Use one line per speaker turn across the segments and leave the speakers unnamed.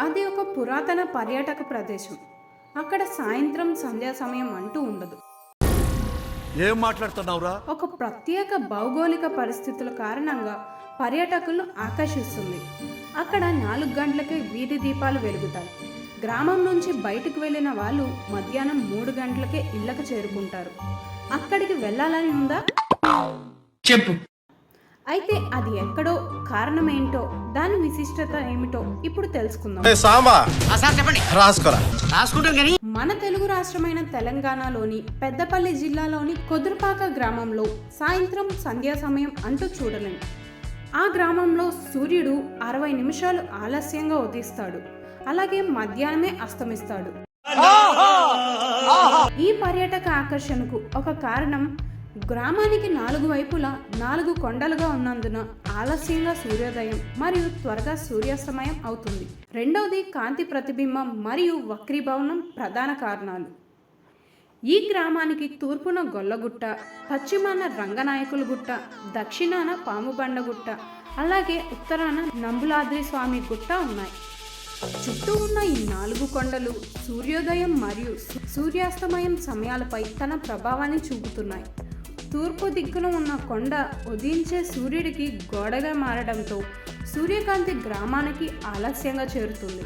అది ఒక పురాతన పర్యాటక ప్రదేశం. అక్కడ సాయంత్రం సంధ్యా సమయం అంటూ ఉండదు.
ఏం మాట్లాడుతున్నావురా?
ఒక ప్రత్యేక భౌగోళిక పరిస్థితుల కారణంగా పర్యాటకులను ఆకర్షిస్తుంది. అక్కడ నాలుగు గంటలకే వీధి దీపాలు వెలుగుతాయి. గ్రామం నుంచి బయటకు వెళ్ళిన వాళ్ళు మధ్యాహ్నం మూడు గంటలకే ఇళ్ళకు చేరుకుంటారు. అక్కడికి వెళ్ళాలని ఉందా?
చెప్పు.
అయితే అది ఎక్కడో కారణం ఏంటో దాని విశిష్టత ఏమిటో ఇప్పుడు తెలుసుకుందాం.
చెప్పండి.
రాసుకోరా.
రాసుకుంటాం కానీ.
మన తెలుగు రాష్ట్రమైన తెలంగాణలోని పెద్దపల్లి జిల్లాలోని కొదురుపాక గ్రామంలో సాయంత్రం సంధ్యా సమయం అంటూ చూడలేం. ఆ గ్రామంలో సూర్యుడు అరవై నిమిషాలు ఆలస్యంగా ఉదయిస్తాడు. అలాగే మధ్యాహ్నమే అస్తమిస్తాడు. ఈ పర్యాటక ఆకర్షణకు ఒక కారణం గ్రామానికి నాలుగు వైపులా నాలుగు కొండలుగా ఉన్నందున ఆలస్యంగా సూర్యోదయం మరియు త్వరగా సూర్యాస్తమయం అవుతుంది. రెండవది కాంతి ప్రతిబింబం మరియు వక్రీభవనం ప్రధాన కారణాలు. ఈ గ్రామానికి తూర్పున గొల్లగుట్ట పశ్చిమాన రంగనాయకుల గుట్ట దక్షిణాన పాముబండ గుట్ట అలాగే ఉత్తరాన నంబులాద్రి స్వామి గుట్ట ఉన్నాయి. చుట్టూ ఉన్న ఈ నాలుగు కొండలు సూర్యోదయం మరియు సూర్యాస్తమయం సమయాలపై తన ప్రభావాన్ని చూపుతున్నాయి. తూర్పు దిక్కున ఉన్న కొండ ఉదయించే సూర్యుడికి గోడగా మారడంతో సూర్యకాంతి గ్రామానికి ఆలస్యంగా చేరుతుంది.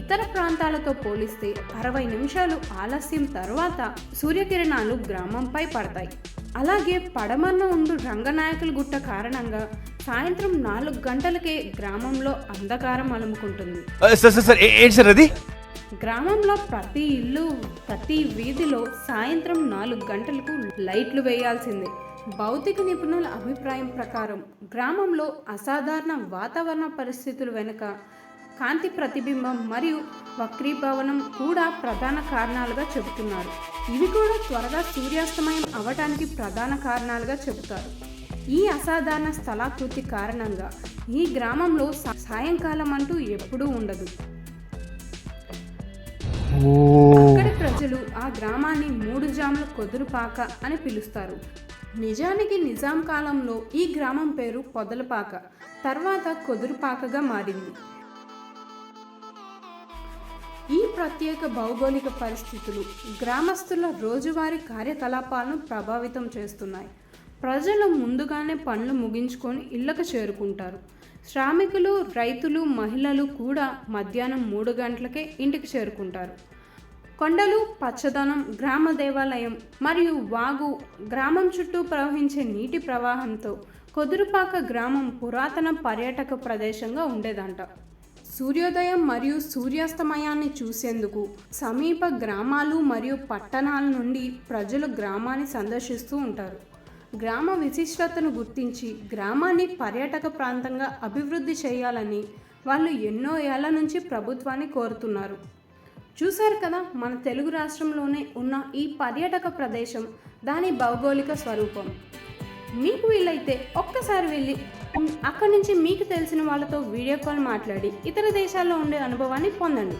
ఇతర ప్రాంతాలతో పోలిస్తే అరవై నిమిషాలు ఆలస్యం తర్వాత సూర్యకిరణాలు గ్రామంపై పడతాయి. అలాగే పడమన్న ఉండు రంగనాయకుల గుట్ట కారణంగా సాయంత్రం నాలుగు గంటలకే గ్రామంలో అంధకారం అలుముకుంటుంది.
సార్ సార్ ఏంటి సార్ అది?
గ్రామంలో ప్రతి ఇల్లు ప్రతి వీధిలో సాయంత్రం నాలుగు గంటలకు లైట్లు వేయాల్సిందే. భౌతిక నిపుణుల అభిప్రాయం ప్రకారం గ్రామంలో అసాధారణ వాతావరణ పరిస్థితుల వెనుక కాంతి ప్రతిబింబం మరియు వక్రీభవనం కూడా ప్రధాన కారణాలుగా చెబుతున్నారు. ఇవి కూడా త్వరగా సూర్యాస్తమయం అవటానికి ప్రధాన కారణాలుగా చెబుతారు. ఈ అసాధారణ స్థలాకృతి కారణంగా ఈ గ్రామంలో సాయంకాలం అంటూ ఎప్పుడూ ఉండదు. అక్కడి ప్రజలు ఆ గ్రామాన్ని మూడు జాముల కొదురుపాక అని పిలుస్తారు. నిజానికి నిజాం కాలంలో ఈ గ్రామం పేరు పొదలపాక తర్వాత కొదురుపాకగా మారింది. ఈ ప్రత్యేక భౌగోళిక పరిస్థితులు గ్రామస్తుల రోజువారీ కార్యకలాపాలను ప్రభావితం చేస్తున్నాయి. ప్రజలు ముందుగానే పనులు ముగించుకొని ఇళ్ళకు చేరుకుంటారు. శ్రామికులు రైతులు మహిళలు కూడా మధ్యాహ్నం మూడు గంటలకే ఇంటికి చేరుకుంటారు. కొండలు పచ్చదనం గ్రామ దేవాలయం మరియు వాగు గ్రామం చుట్టూ ప్రవహించే నీటి ప్రవాహంతో కొదురుపాక గ్రామం పురాతన పర్యాటక ప్రదేశంగా ఉండేదంట. సూర్యోదయం మరియు సూర్యాస్తమయాన్ని చూసేందుకు సమీప గ్రామాలు మరియు పట్టణాల నుండి ప్రజలు గ్రామాన్ని సందర్శిస్తూ ఉంటారు. గ్రామ విశిష్టతను గుర్తించి గ్రామాన్ని పర్యాటక ప్రాంతంగా అభివృద్ధి చేయాలని వాళ్ళు ఎన్నో ఏళ్ళ నుంచి ప్రభుత్వాన్ని కోరుతున్నారు. చూశారు కదా మన తెలుగు రాష్ట్రంలోనే ఉన్న ఈ పర్యాటక ప్రదేశం దాని భౌగోళిక స్వరూపం. మీకు వీలైతే ఒక్కసారి వెళ్ళి అక్కడి నుంచి మీకు తెలిసిన వాళ్ళతో వీడియో కాల్ మాట్లాడి ఇతర దేశాల్లో ఉండే అనుభవాన్ని పొందండి.